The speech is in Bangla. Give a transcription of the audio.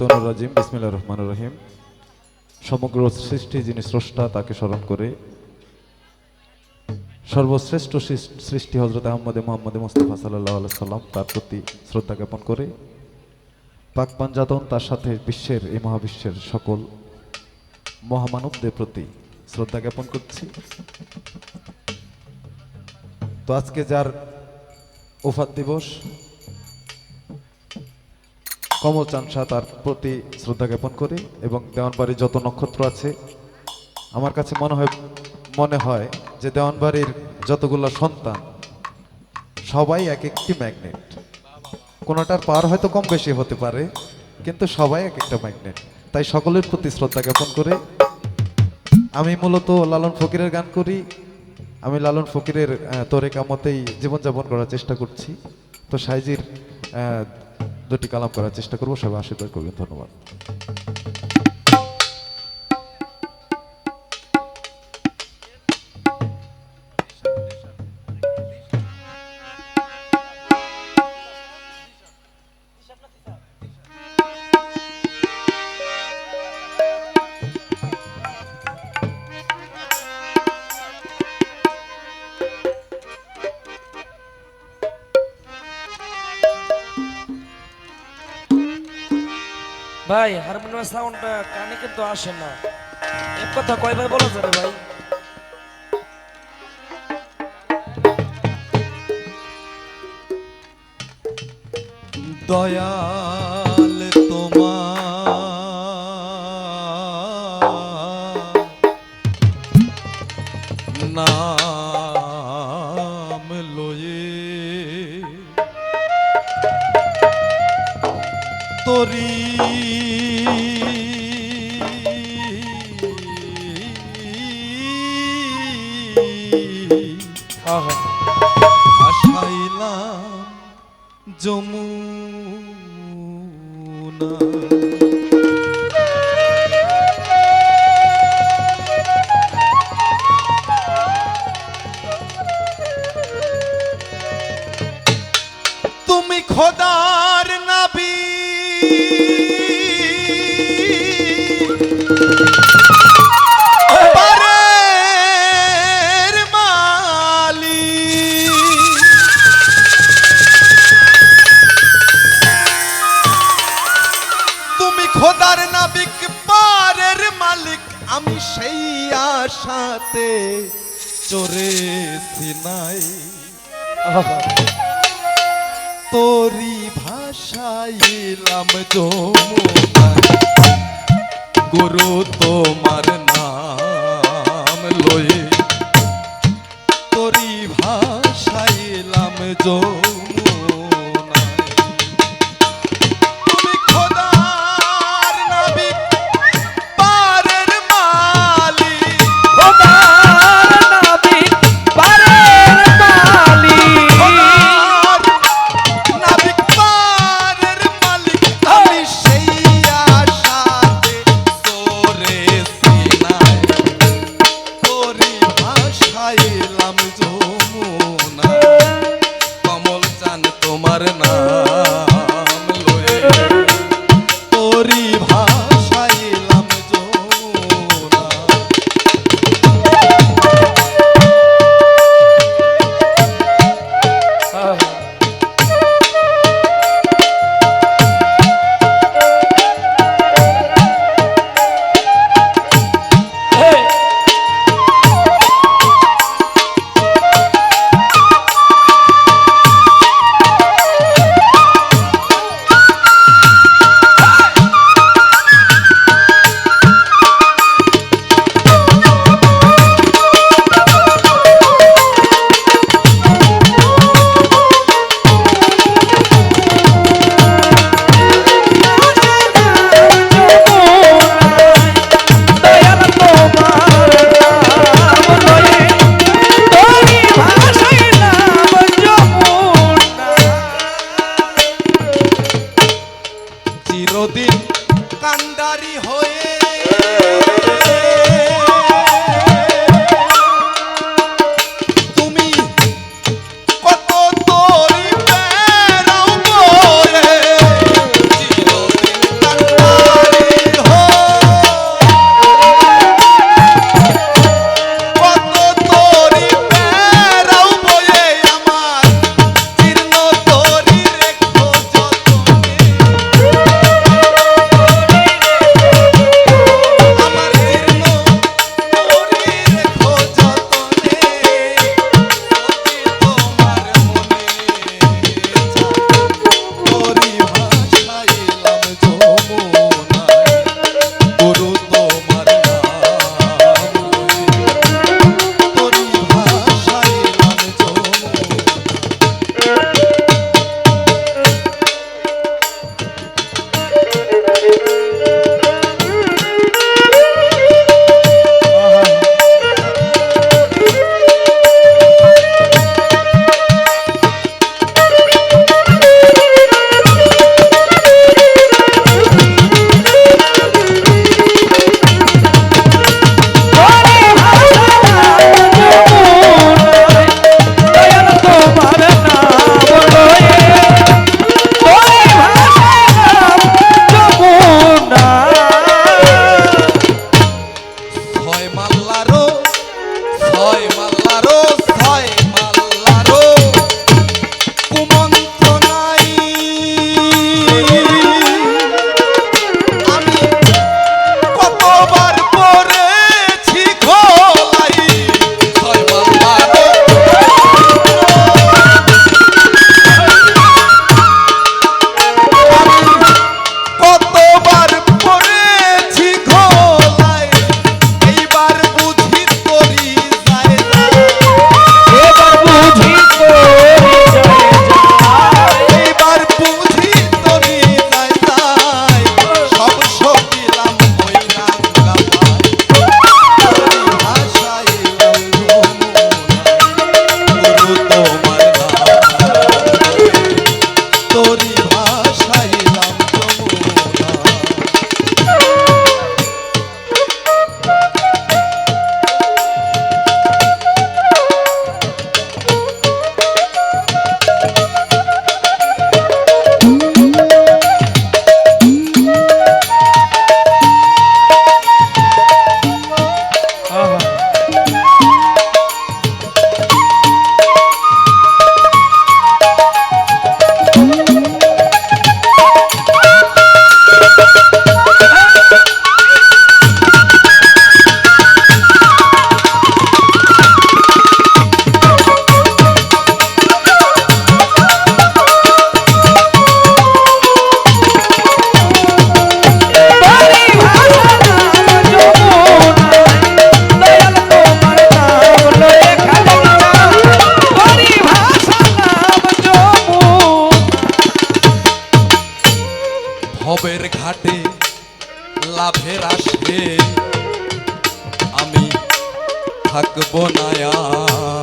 রাজিম বিসমিল্লা রহমান রহিম। সমগ্র সৃষ্টি যিনি স্রষ্টা, তাকে স্মরণ করে। সর্বশ্রেষ্ঠ সৃষ্টি হজরত আহমদে মোহাম্মদ সাল্লাহ সাল্লাম তার প্রতি শ্রদ্ধা জ্ঞাপন করে। পাক পাঞ্জাতন তার সাথে বিশ্বের, এই মহাবিশ্বের সকল মহামানবদের প্রতি শ্রদ্ধা জ্ঞাপন করছি। তো আজকে যার উফাত দিবস কমল চানসা তার প্রতি শ্রদ্ধা জ্ঞাপন করি এবং দেওয়ানবাড়ির যত নক্ষত্র আছে, আমার কাছে মনে হয় মনে হয় যে দেওয়ানবাড়ির যতগুলো সন্তান, সবাই এক একটি ম্যাগনেট কোনোটার পার হয়তো কম বেশি হতে পারে, কিন্তু সবাই এক একটা ম্যাগনেট তাই সকলের প্রতি শ্রদ্ধা জ্ঞাপন করে আমি মূলত লালন ফকিরের গান করি। আমি লালন ফকিরের তোরে কামতেই জীবনযাপন করার চেষ্টা করছি। তো সাইজির দুটি কালাম করার চেষ্টা করব সবাই আশীর্বাদ করবেন ধন্যবাদ। ভাই হারমোনিয়াম সাউন্ডটা কানে কিন্তু আসে না। এক কথা কয়বার বলা যাবে ভাই। দয়াল তরি তোরি ভাষাইলাম যমুনা গুরু তোমার নাম লয়ে 哎呀！